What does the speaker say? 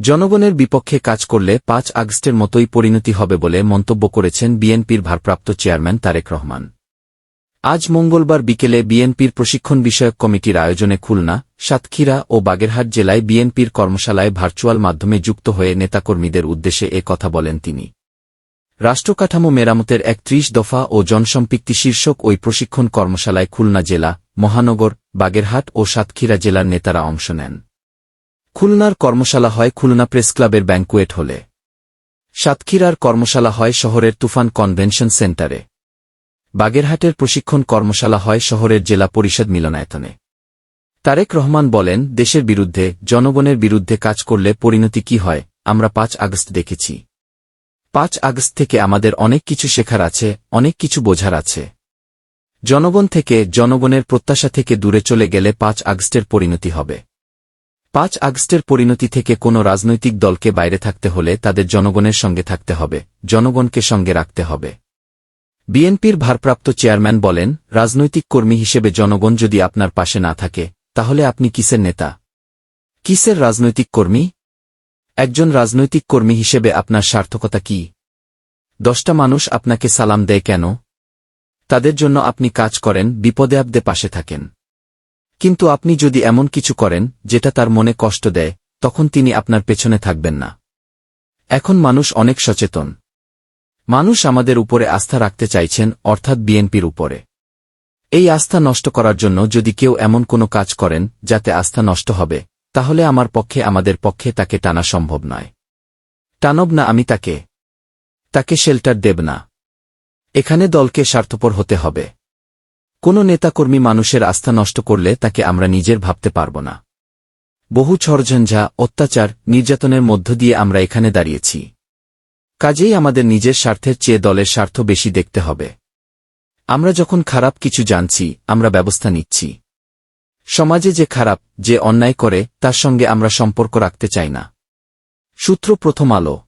জনগণের বিপক্ষে কাজ করলে পাঁচ আগস্টের মতোই পরিণতি হবে বলে মন্তব্য করেছেন বিএনপির ভারপ্রাপ্ত চেয়ারম্যান তারেক রহমান। আজ মঙ্গলবার বিকেলে বিএনপির প্রশিক্ষণ বিষয়ক কমিটির আয়োজনে খুলনা, সাতক্ষীরা ও বাগেরহাট জেলায় বিএনপির কর্মশালায় ভার্চুয়াল মাধ্যমে যুক্ত হয়ে নেতাকর্মীদের উদ্দেশ্যে এ কথা বলেন তিনি। রাষ্ট্রকাঠামো মেরামতের একত্রিশ দফা ও জনসম্পৃক্তি শীর্ষক ওই প্রশিক্ষণ কর্মশালায় খুলনা জেলা, মহানগর, বাগেরহাট ও সাতক্ষীরা জেলার নেতারা অংশ নেন। খুলনার কর্মশালা হয় খুলনা প্রেস ক্লাবের ব্যাঙ্কুয়েট হলে। সাতক্ষীরার কর্মশালা হয় শহরের তুফান কনভেনশন সেন্টারে। বাগেরহাটের প্রশিক্ষণ কর্মশালা হয় শহরের জেলা পরিষদ মিলনায়তনে। তারেক রহমান বলেন, দেশের বিরুদ্ধে, জনগণের বিরুদ্ধে কাজ করলে পরিণতি কি হয়, আমরা পাঁচ আগস্ট দেখেছি। পাঁচ আগস্ট থেকে আমাদের অনেক কিছু শেখার আছে, অনেক কিছু বোঝার আছে। জনগণ থেকে, জনগণের প্রত্যাশা থেকে দূরে চলে গেলে পাঁচ আগস্টের পরিণতি হবে। পাঁচ আগস্টের পরিণতি থেকে কোনো রাজনৈতিক দলকে বাইরে থাকতে হলে তাদের জনগণের সঙ্গে থাকতে হবে, জনগণকে সঙ্গে রাখতে হবে। বিএনপির ভারপ্রাপ্ত চেয়ারম্যান বলেন, রাজনৈতিক কর্মী হিসেবে জনগণ যদি আপনার পাশে না থাকে, তাহলে আপনি কিসের নেতা? কিসের রাজনৈতিক কর্মী? একজন রাজনৈতিক কর্মী হিসেবে আপনার সার্থকতা কি? দশটা মানুষ আপনাকে সালাম দেয় কেন? তাদের জন্য আপনি কাজ করেন, বিপদে আপদে পাশে থাকেন। কিন্তু আপনি যদি এমন কিছু করেন, যেটা তার মনে কষ্ট দেয়, তখন তিনি আপনার পেছনে থাকবেন না। এখন মানুষ অনেক সচেতন। মানুষ আমাদের উপরে আস্থা রাখতে চাইছেন, অর্থাৎ বিএনপির উপরে। এই আস্থা নষ্ট করার জন্য যদি কেউ এমন কোনো কাজ করেন, যাতে আস্থা নষ্ট হবে, তাহলে আমার পক্ষে, আমাদের পক্ষে তাকে টানা সম্ভব নয়। টানব না আমি তাকে। তাকে শেল্টার দেব না। এখানে দলকে স্বার্থপর হতে হবে। কোনো নেতাকর্মী মানুষের আস্থা নষ্ট করলে তাকে আমরা নিজের ভাবতে পারব না। বহু ছড়ঝঞ্ঝা অত্যাচার, নির্যাতনের মধ্য দিয়ে আমরা এখানে দাঁড়িয়েছি। কাজেই আমাদের নিজের স্বার্থের চেয়ে দলের স্বার্থ বেশি দেখতে হবে। আমরা যখন খারাপ কিছু জানছি, আমরা ব্যবস্থা নিচ্ছি। সমাজে যে খারাপ, যে অন্যায় করে, তার সঙ্গে আমরা সম্পর্ক রাখতে চাই না। সূত্র প্রথম আলো।